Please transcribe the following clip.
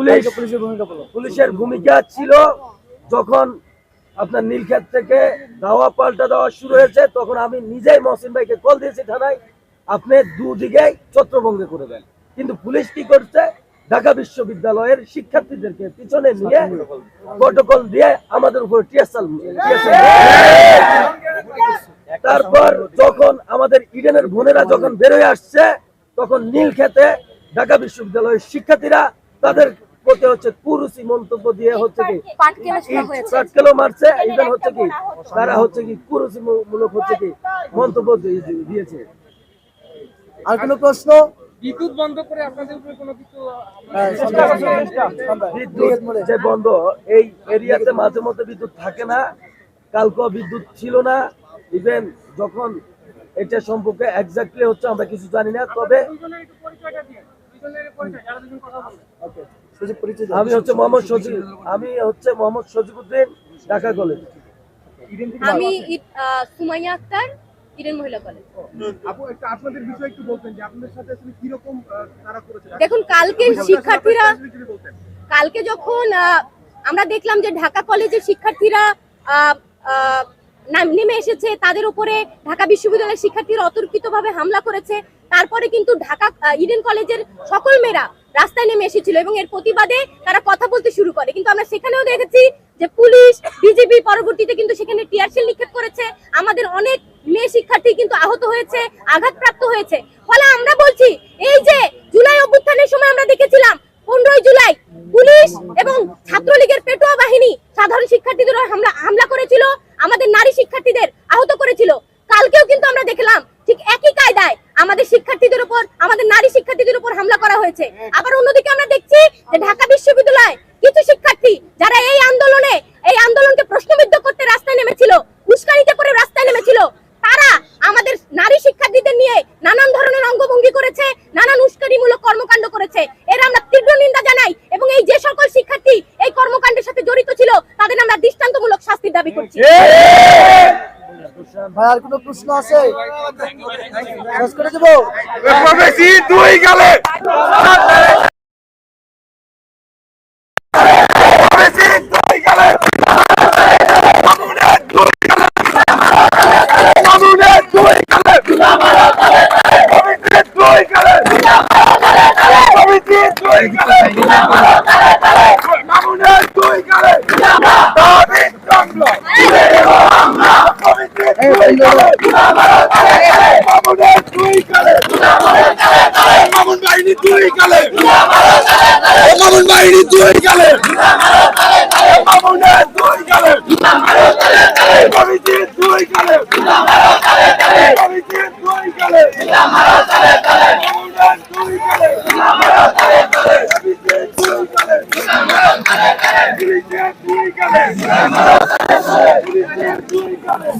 Police পুলিশের ভূমিকা বলো। পুলিশের ভূমিকা ছিল যখন আপনার নীলক্ষেত থেকে দাওয়া পাল্টা দেওয়া শুরু হয়েছে তখন আমি নিজেই মহসিন ভাইকে কল দিয়েছি থানায় আপনি দুদিকেই ছত্রভঙ্গ করে দেন। কিন্তু পুলিশ কি করছে? ঢাকা বিশ্ববিদ্যালয়ের শিক্ষার্থীদেরকে পিছনে নিয়ে প্রটোকল দিয়ে আমাদের উপর টিএসএল তারপর যখন আমাদের ইডেনের বোনেরা যখন বেরোয় আসছে তখন নীল খেতে ঢাকা বিশ্ববিদ্যালয়ের শিক্ষার্থীরা তাদের প্রতি হচ্ছে কুরুচি মন্তব্য দিয়ে হচ্ছে কি? পাটকেলে মারছে ইভেন হচ্ছে কি? তারা হচ্ছে কি কুরুচি মূলক হচ্ছে কি মন্তব্য দিয়ে- দিয়ে- দিয়েছে। আর কোনো প্রশ্ন? বিদ্যুৎ বন্ধ করে আপনাদের উপরে কোনো কিছু হ্যাঁ, সন্ধ্যা, সন্ধ্যা, সন্ধ্যা। বিদ্যুৎ যে বন্ধ এই এরিয়াতে মাঝে মধ্যে বিদ্যুৎ থাকে না। কালকেও বিদ্যুৎ ছিল না। ইভেন যখন এটা সম্পর্কে এক্স্যাক্টলি হচ্ছে আমরা কিছু জানি না। তবে আমি হচ্ছে মোহাম্মদ সজিব আমি হচ্ছে মোহাম্মদ সজিবুদ্দিন ঢাকা কলেজ। আমি সুমাইয়া আক্তার ইডেন মহিলা কলেজ। আপু একটা আপনাদের বিষয় একটু বলতেন যে আপনাদের সাথে আসলে কীরকম আহ, তারা করেছে? দেখুন কালকে শিক্ষার্থীরা কালকে যখন আহ, আমরা দেখলাম যে ঢাকা কলেজের শিক্ষার্থীরা আহ, আহ, নাম- নেমে এসেছে তাদের উপরে ঢাকা বিশ্ববিদ্যালয়ের শিক্ষার্থীরা অতর্কিতভাবে হামলা করেছে। তারপরে কিন্তু ঢাকা আহ, ইডেন কলেজের সকল মেয়েরা রাস্তায় নেমে এসেছিল এবং এর প্রতিবাদে তারা কথা বলতে শুরু করে। কিন্তু আমরা সেখানেও দেখেছি যে পুলিশ বিজেপি পরবর্তীতে কিন্তু সেখানে টিয়ারশেল নিক্ষেপ করেছে। আমাদের অনেক মেয়ে শিক্ষার্থী কিন্তু আহত হয়েছে, আঘাতপ্রাপ্ত হয়েছে। ফলে আমরা বলছি, এই যে জুলাই অভ্যুত্থানের সময় আমরা দেখেছিলাম, পনেরোই জুলাই পুলিশ এবং ছাত্রলীগের পেটোয়া বাহিনী সাধারণ শিক্ষার্থীদের হামলা হামলা করেছিল। আমাদের নারী শিক্ষার্থীদের আহত করেছিল। কালকেও কিন্তু আমরা দেখলাম, ঠিক একই কায়দায় আমাদের শিক্ষার্থীদের উপর, আমাদের নারী শিক্ষার্থীদের উপর হামলা করা হয়েছে। আবার অন্যদিকে আমরা দেখছি যে ঢাকা বিশ্ববিদ্যালয় কিছু শিক্ষার্থী যারা এই আন্দোলনে, এই আন্দোলনকে প্রশ্নবিদ্ধ করতে রাস্তায় নেমেছিল, উস্কানিতে করে রাস্তায় নেমেছিল, তারা আমাদের নারী শিক্ষার্থীদের নিয়ে নানান ধরনের অঙ্গভঙ্গি করেছে, নানান উস্কানিমূলক কর্মকাণ্ড করেছে। এর আমরা তীব্র নিন্দা জানাই এবং এই যে সকল শিক্ষার্থী এই কর্মকাণ্ডের সাথে জড়িত ছিল, তাদের আমরা দৃষ্টান্তমূলক শাস্তির দাবি করছি। ভাই আর কোনো প্রশ্ন আছে? শেষ করে দেবো? দুই গেলে। দুই গেলে। দুই গেলে মামুনের দুই গেলে কমিটির দুই গেলে কমিটির দুই গেলে মামুনের দুই গেলে দাবির জন্য কমিটির দুই গেলে মামুনের দুই গেলে মামুন বাহিনী দুই কালে মামুন বাহিনী দুই গেলে মামুনের দুই গেলে কমিটির দুই গেলে কমিটির দুই গেলে পুলিশের দুই গেলে